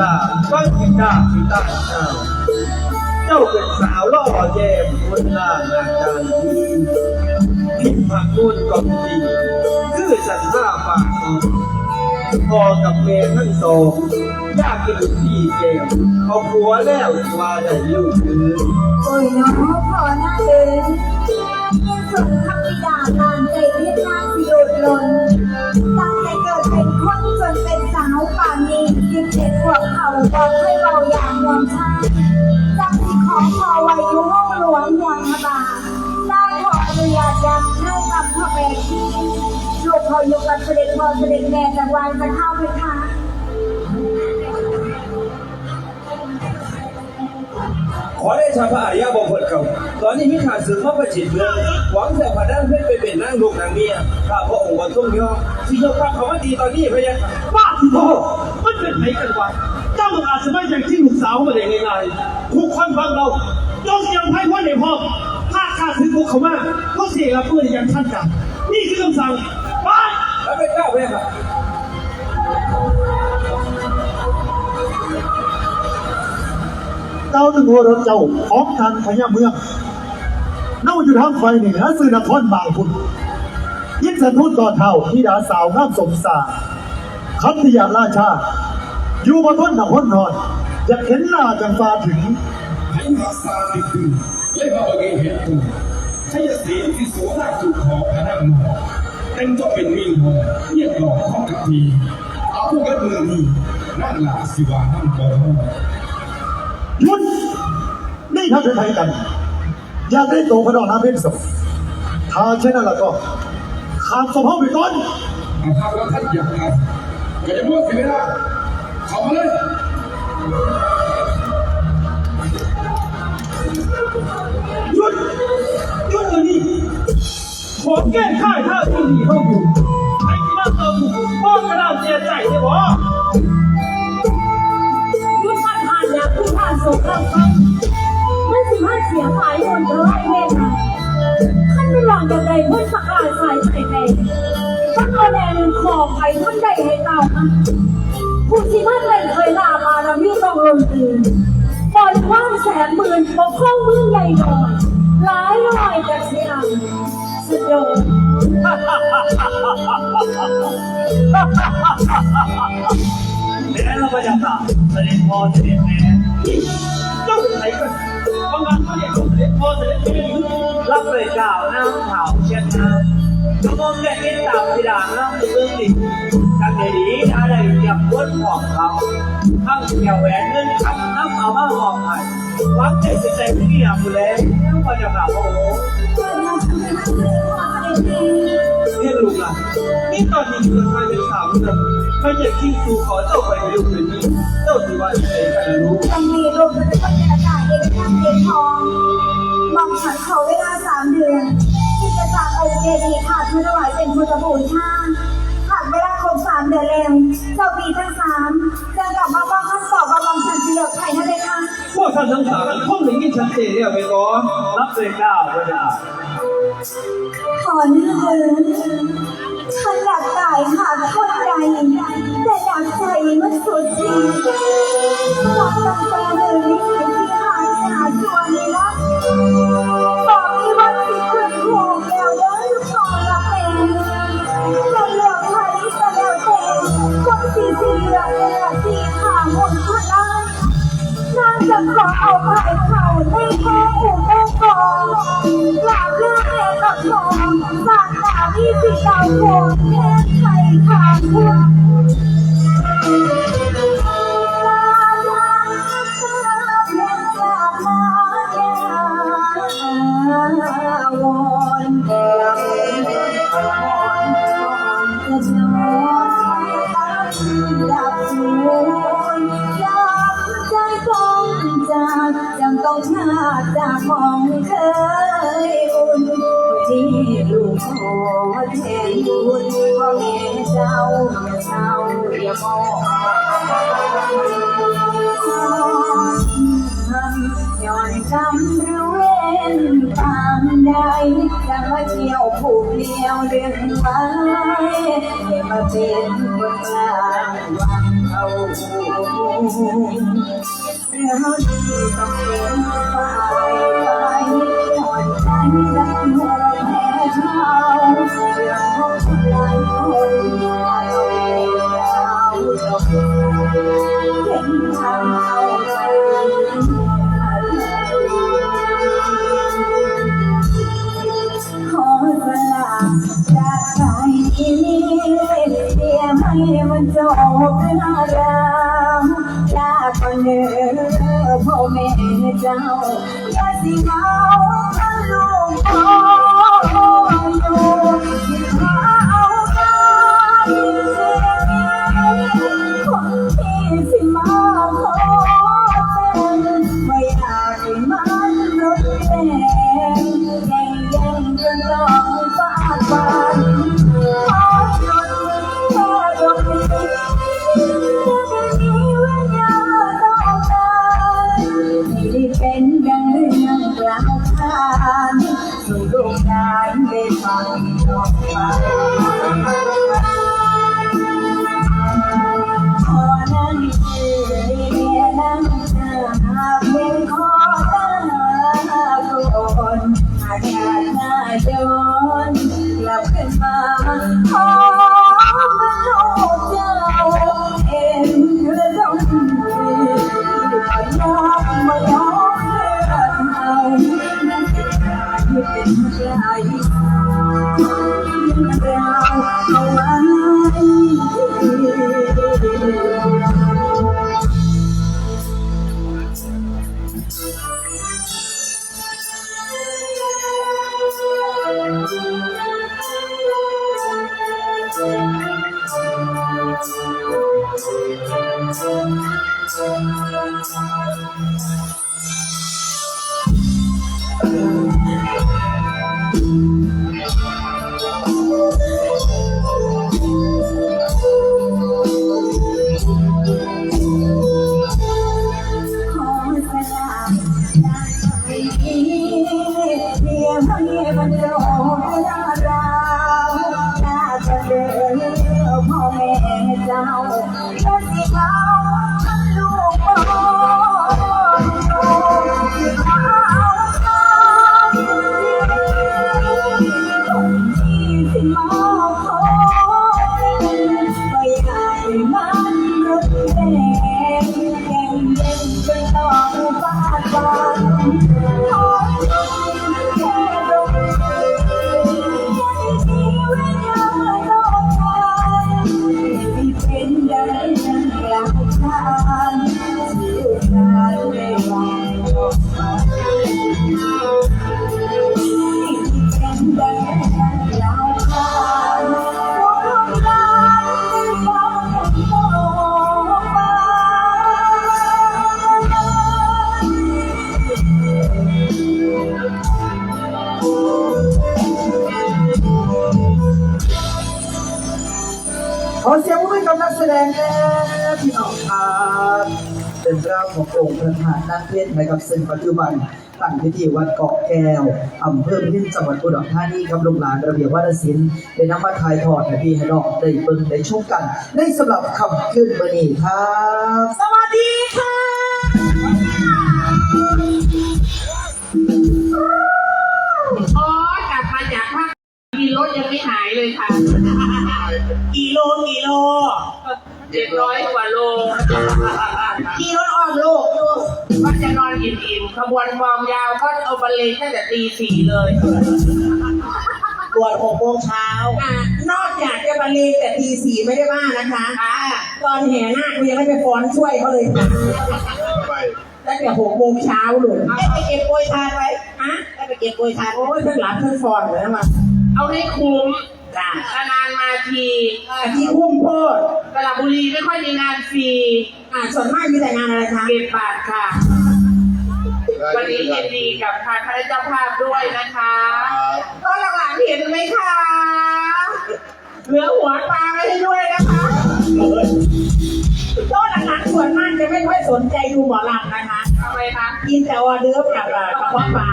นั่นเลยลูกหลานฟังกินดาพิตาเจ้าเจ้าเป็นสาวล่อแยมคนหน้างานการดีผิดผักนุ่นกองดีคือสันห้าปากพอกับเมย์ทั้งสองยากกินพี่แก้วเอาผัวแล้วว่าได้ลูกคืนโอ้ยเนาะพอหน้าเดินยังสุดคำวิดาทานใจเรียกนางสิโดดลนตั้งแต่เกิด เจ็บหัวเข่าบอกให้เบาอย่างมองชาจังสิขอพอว้อยู่ห้องหลวงอย่างพบาได้ขออนุญาตยังให้กับพ่อแม่ที่ลูกเขาอยู่กับเสด็จพ่อเสด็จแม่จังหวัดพระเท่าเพคะขอได้ชาพระอายาบพลเขาตอนนี้มีขาดสืบเข้าประจิตเมืองหวังแต่พระด้านเพื่อนไปเป็นนางลูกนางเมียข้าพระองค์วันทรงยอที่ยกพระเขามาดีตอนนี้พระยะค่ะบ้า ที่พ่อมันเป็นไผกันวะเจ้าอาจจะไม่อย่างที่ลูกสาวมาได้ง่ายๆทุกคนฟังเราจงยังไพ่ว่าในพ่อถ้าข้าถือพวกเขามาก็เสียกับเพื่อนอย่างท่านกันนี่คือคำสั่งไปแล้วเป็นเจ้าพระยะค่ะเจ้าถึงหัวรถเจ้าของการพญาเมืองเน่าอยู่ทางไฟเหนือสื่อนครบางพุนยินสันทุนต่อเท่าที่ดาสาวงามสมสารคำที่อยากราชา อยู่บนท้นหนักพ้นนอนอยากเห็นหน้าจังฟ้าถึงให้รักษาติดตึงและมาบริเห็นตัวใช้สีที่สวมหน้าสู่ขอพนักงานแต่งตัวเป็นมิงหงเรียกหลอกข้องกับทีเอาพวกกันมือนี้นั่งหลาสิวานั่งกอดหยุดนี่ท่านเป็นไทยกันอยากได้ตัวพระดอนน้ำเพชรสมถ้าเช่นนั้นแล้วก็ขาดสมภาพไปก่อนเอาภาพว่าท่านอยากกันก็จะมั่วเสียเวลา เข้ามาเลยหยุดหยุดเลยนี้ขอแก้ข่ายท่าที่ดีเข้าอยู่ไอ้ที่มาเติมพ่อกระดาษเสียใจเนี่ยบอยุทธทานยาผู้ทานสงครามฟังมันสิมาเสียหายหมดเลยแม่ไหนท่านไม่หลอนกับใดเพื่อนสกายสายใส่แม่ท่านเอาแดงขอไปท่านใดให้เต่ามั ผู้ที่มันเป็นเคยลามาเราไม่ต้องลงตื่นปล่อยว่างแสนหมื่นปกครองมืองใหญ่หน่อยหลายหน่อยจากเสียงสุดยอดแม่เราปจักษ์ตาเสด็จพ่อเสด็จแม่เจ้าเป็นใครกันบางงานเขาเรียกว่าเสด็จพ่อเสด็จแม่รับเลยเจ้าน้ำเผาเช็ดน้ำกระมองแก่กินตามที่ด่างน้ำเรื่องนี้กัน ในนี้อะไรจับวนของเขาข้างเกี่ยวแหวนเงินขับน้ำเอามาหอกไปหวังใจจะใจเมียผู้แล้วก็จะกล่าวว่าโอ้เกิดมาทำให้ท่านเสด็จพ่อเสด็จแม่เรียกลูกล่ะนี่ตอนนี้คือใครเป็นสาวนะไม่อยากที่สู่ขอเจ้าไปในลูกเป็นนี้เจ้าสิว่าจะไหนกันรู้ยังมีลมมันจะต้องเจรจาเองทางเองทองมองฉันขอเวลาสามเดือนที่จะจากองค์เจดีย์ขาดไม่ไหวเป็นพุทธบูชา มเดือนแล้วเจ้าปีทั้งสามจะกลับมาบ้างท่านสอบว่าบางฉันจะเลือกใครนะเลยค่ะพวกท่านทั้งสามคงได้ยินชัดเจนเนี่ยไปก่อนรับเลยเจ้าก็ได้ขอเนื้อเอิญ ขอเอาไปเขาในแค่อุโมงค์กอกราบเลือกแม่กับทองสาดตาที่สีดาวโกนแค่ใครขาดคุณล อแทนบุญพ่อแม่เจ้าแม่เจ้าอย่ามองย้อนจำหรือเว้นความใดจะมาเที่ยวผูกเดียวเรื่องไว้ให้มาเป็นคนกลางวันเอาเราที่ต้องเป็นฝ่ายไปถอนใจรักหัวแพ้เท้า เขอสลา อเสียงปรบมือกับนักแสดงแน่พี่น้องครับเป็นรื่องขององค์พระธาตุนาคเพชรนะครับซึ่งปัจจุบันตั้งพิธีวัดเกาะแก้วอำเภอพิ้นจังหวัดอุดรธานีครับลูกหลานระเบียบวัฒนศิลป์ได้นำมาถ่ายทอดให้พี่ให้น้องได้เบิ่งได้ชมกันในสำหรับคำขึ้นวันนี้ครับ สวัสดีค่ะ รถยังไม่หายเลยค่ะกิโลกิโลเจ็ดร้อยกว่าโลขี่รถอ้อมโลกอยู่ก็จะนอนอิ่มๆขบวนมองยาวก็เอาบรรเลงตั้งแต่ตีสี่เลยตรวจหกโมงเช้า นอกจากจะบรรเลงแต่ตีสี่ไม่ได้ว่านะคะ ตอนแห่นาคกูยังไม่ไปฟ้อนช่วยเขาเลยค่ะตั้งแต่หกโมงเช้าเลยให้ไปเก็บโปรยทานไว้ฮะให้ไปเก็บโปรยทานโอ้ยทั้งหลังทั้งฟอนเลยนะมา เอาให้คุ้มจ้านานๆมาทีอาที่คุ้มโพดกระบุรีไม่ค่อยมีงานฟรีอ่าส่วนมากมีแต่งานอะไรคะเก็บบาทค่ะ วันนี้ยินดีกับทางคณะเจ้าภาพด้วยนะคะก็หลังๆเห็นไหมคะเหลือหัวปลาไว้ให้ด้วยนะคะโต๊ะหลังๆส่วนมากจะไม่ค่อยสนใจดูหมอลำนะคะทำไมคะกินแต่ออเดิร์ฟกับเอ่อกระเพาะปลา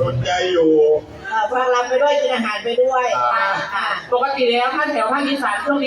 สนใจอยู่เอ่อ ฟังรำไปด้วยกินอาหารไปด้วยครับค่ะ ปกติแล้วถ้าแถวภาคอีสานช่วงนี้